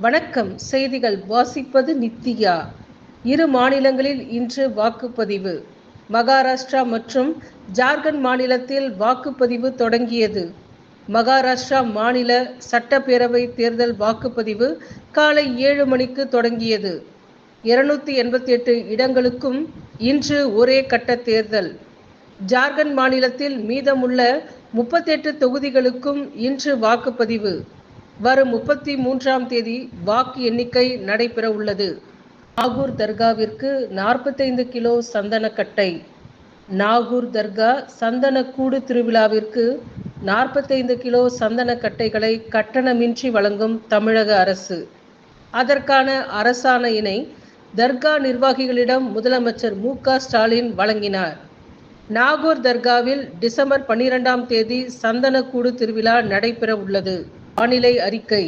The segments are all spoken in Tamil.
வணக்கம். செய்திகள் வாசிப்பது நித்தியா இரு மாநிலங்களில் இன்று வாக்குப்பதிவு. மகாராஷ்டிரா மற்றும் ஜார்க்கண்ட் மாநிலத்தில் வாக்குப்பதிவு தொடங்கியது. மகாராஷ்டிரா மாநில சட்டப்பேரவை தேர்தல் வாக்குப்பதிவு காலை ஏழு மணிக்கு தொடங்கியது. இருநூத்தி எண்பத்தி எட்டு இடங்களுக்கும் இன்று ஒரே கட்ட தேர்தல். ஜார்க்கண்ட் மாநிலத்தில் மீதமுள்ள முப்பத்தெட்டு தொகுதிகளுக்கும் இன்று வாக்குப்பதிவு. வரும் முப்பத்தி மூன்றாம் தேதி வாக்கு எண்ணிக்கை நடைபெற உள்ளது. நாகூர் தர்காவிற்கு நாற்பத்தைந்து கிலோ சந்தனக்கட்டை. நாகூர் தர்கா சந்தனக்கூடு திருவிழாவிற்கு நாற்பத்தைந்து கிலோ சந்தனக்கட்டைகளை கட்டணமின்றி வழங்கும் தமிழக அரசு. அதற்கான அரசாணையினை தர்கா நிர்வாகிகளிடம் முதலமைச்சர் மு ஸ்டாலின் வழங்கினார். நாகூர் தர்காவில் டிசம்பர் பன்னிரெண்டாம் தேதி சந்தனக்கூடு திருவிழா நடைபெற உள்ளது. வானிலை அறிக்கை.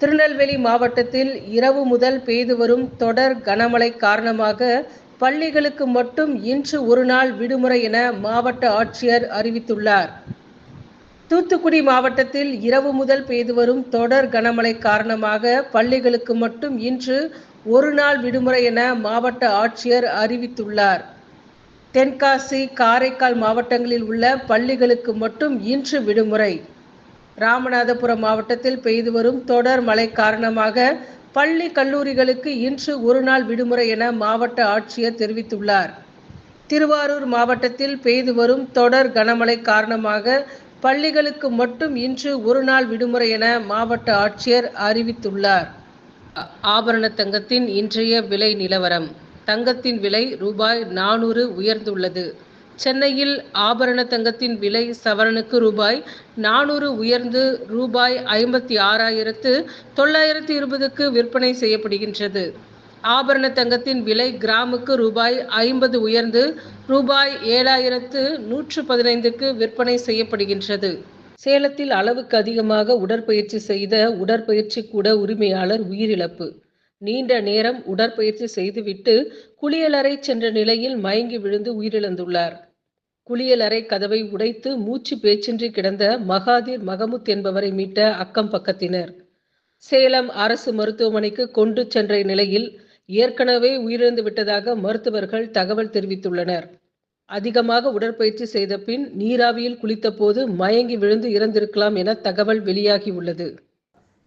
திருநெல்வேலி மாவட்டத்தில் இரவு முதல் பெய்து வரும் தொடர் கனமழை காரணமாக பள்ளிகளுக்கு மட்டும் இன்று ஒரு நாள் விடுமுறை என மாவட்ட ஆட்சியர் அறிவித்துள்ளார். தூத்துக்குடி மாவட்டத்தில் இரவு முதல் பெய்து வரும் தொடர் கனமழை காரணமாக பள்ளிகளுக்கு மட்டும் இன்று ஒரு நாள் விடுமுறை என மாவட்ட ஆட்சியர் அறிவித்துள்ளார். தென்காசி காரைக்கால் மாவட்டங்களில் உள்ள பள்ளிகளுக்கு மட்டும் இன்று விடுமுறை. ராமநாதபுரம் மாவட்டத்தில் பெய்து வரும் தொடர் மழை காரணமாக பள்ளி கல்லூரிகளுக்கு இன்று ஒரு நாள் விடுமுறை என மாவட்ட ஆட்சியர் தெரிவித்துள்ளார். திருவாரூர் மாவட்டத்தில் பெய்து வரும் தொடர் கனமழை காரணமாக பள்ளிகளுக்கு மட்டும் இன்று ஒரு நாள் விடுமுறை என மாவட்ட ஆட்சியர் அறிவித்துள்ளார். ஆபரண தங்கத்தின் இன்றைய விலை நிலவரம். தங்கத்தின் விலை ரூபாய் நானூறு உயர்ந்துள்ளது. சென்னையில் ஆபரண தங்கத்தின் விலை சவரனுக்கு ரூபாய் நானூறு உயர்ந்து ரூபாய் ஐம்பத்தி ஆறாயிரத்து தொள்ளாயிரத்து இருபதுக்கு விற்பனை செய்யப்படுகின்றது. ஆபரண தங்கத்தின் விலை கிராமுக்கு ரூபாய் ஐம்பது உயர்ந்து ரூபாய் ஏழாயிரத்து நூற்று பதினைந்துக்கு விற்பனை செய்யப்படுகின்றது. சேலத்தில் அளவுக்கு அதிகமாக உடற்பயிற்சி செய்த உடற்பயிற்சி கூட உரிமையாளர் உயிரிழப்பு. நீண்ட நேரம் உடற்பயிற்சி செய்துவிட்டு குளியலறை சென்ற நிலையில் மயங்கி விழுந்து உயிரிழந்துள்ளார். குளியலறை கதவை உடைத்து மூச்சு பேச்சின்றி கிடந்த மகாதீர் மகமுத் என்பவரை மீட்ட அக்கம் பக்கத்தினர். சேலம் அரசு மருத்துவமனைக்கு கொண்டு சென்ற நிலையில் ஏற்கனவே உயிரிழந்து விட்டதாக மருத்துவர்கள் தகவல் தெரிவித்துள்ளனர். அதிகமாக உடற்பயிற்சி செய்த பின் நீராவியில் குளித்தபோது மயங்கி விழுந்து இறந்திருக்கலாம் என தகவல் வெளியாகியுள்ளது.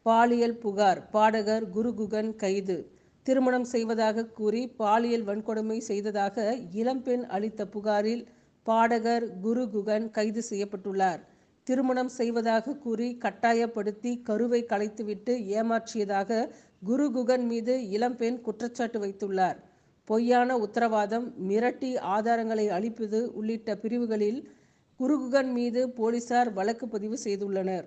பாலியல் புகார் பாடகர் குருகுகன் கைது. திருமணம் செய்வதாக கூறி பாலியல் வன்கொடுமை செய்ததாக இளம்பெண் அளித்த புகாரில் பாடகர் குருகுகன் கைது செய்யப்பட்டுள்ளார். திருமணம் செய்வதாக கூறி கட்டாயப்படுத்தி கருவை கலைத்துவிட்டு ஏமாற்றியதாக குருகுகன் மீது இளம்பெண் குற்றச்சாட்டு வைத்துள்ளார். பொய்யான உத்தரவாதம் மிரட்டி ஆதாரங்களை அளிப்பது உள்ளிட்ட பிரிவுகளில் குருகுகன் மீது போலீசார் வழக்கு பதிவு செய்துள்ளனர்.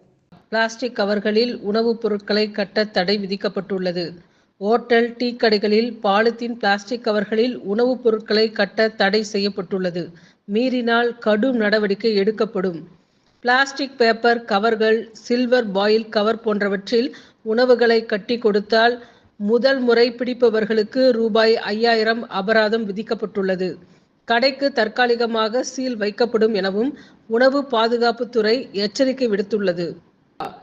பிளாஸ்டிக் கவர்களில் உணவுப் பொருட்களை கட்ட தடை விதிக்கப்பட்டுள்ளது. ஓட்டல் டீ கடைகளில் பாலித்தீன் பிளாஸ்டிக் கவர்களில் உணவுப் பொருட்களை கட்ட தடை செய்யப்பட்டுள்ளது. மீறினால் கடும் நடவடிக்கை எடுக்கப்படும். பிளாஸ்டிக் பேப்பர் கவர்கள் சில்வர் பாயில் கவர் போன்றவற்றில் உணவுகளை கட்டி கொடுத்தால் முதல் முறை பிடிப்பவர்களுக்கு ரூபாய் ஐயாயிரம் அபராதம் விதிக்கப்பட்டுள்ளது. கடைக்கு தற்காலிகமாக சீல் வைக்கப்படும் எனவும் உணவு பாதுகாப்புத்துறை எச்சரிக்கை விடுத்துள்ளது.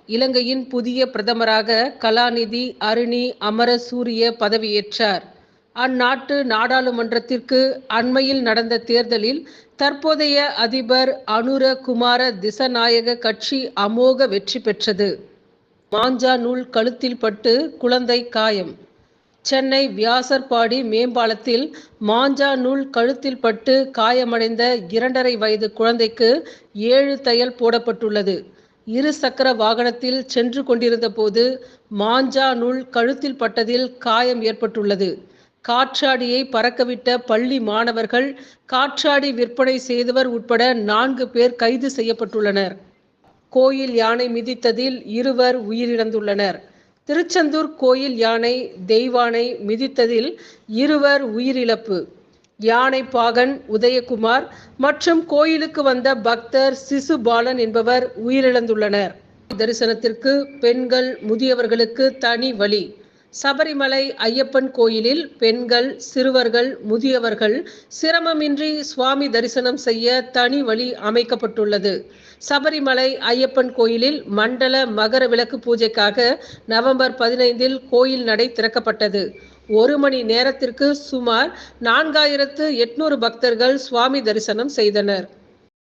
இலங்கையின் புதிய பிரதமராக கலாநிதி அருணி அமரசூரிய பதவியேற்றார். அந்நாட்டு நாடாளுமன்றத்திற்கு அண்மையில் நடந்த தேர்தலில் தற்போதைய அதிபர் அனுர குமார திசநாயக கட்சி அமோக வெற்றி பெற்றது. மாஞ்சா நூல் கழுத்தில் பட்டு குழந்தை காயம். சென்னை வியாசர்பாடி மேம்பாலத்தில் மாஞ்சா நூல் கழுத்தில் பட்டு காயமடைந்த இரண்டரை வயது குழந்தைக்கு ஏழு தையல் போடப்பட்டுள்ளது. இரு சக்கர வாகனத்தில் சென்று கொண்டிருந்த போது மாஞ்சா நூல் கழுத்தில் பட்டதில் காயம் ஏற்பட்டுள்ளது. காற்றாடியை பறக்கவிட்ட பள்ளி மாணவர்கள் காற்றாடி விற்பனை செய்தவர் உட்பட நான்கு பேர் கைது செய்யப்பட்டுள்ளனர். கோயில் யானை மிதித்ததில் இருவர் உயிரிழந்துள்ளனர். திருச்செந்தூர் கோயில் யானை தெய்வானை மிதித்ததில் இருவர் உயிரிழப்பு. யானை பாகன் உதயகுமார் மற்றும் கோயிலுக்கு வந்த பக்தர் சிசுபாலன் என்பவர் உயிரிழந்துள்ளனர். தரிசனத்திற்கு பெண்கள் முதியவர்களுக்கு தனி வழி. சபரிமலை ஐயப்பன் கோயிலில் பெண்கள் சிறுவர்கள் முதியவர்கள் சிரமமின்றி சுவாமி தரிசனம் செய்ய தனி வழி அமைக்கப்பட்டுள்ளது. சபரிமலை ஐயப்பன் கோயிலில் மண்டல மகர விளக்கு பூஜைக்காக நவம்பர் பதினைந்தில் கோயில் நடை திறக்கப்பட்டது. ஒரு மணி நேரத்திற்கு சுமார் நான்காயிரத்து எட்நூறு பக்தர்கள் சுவாமி தரிசனம் செய்தனர்.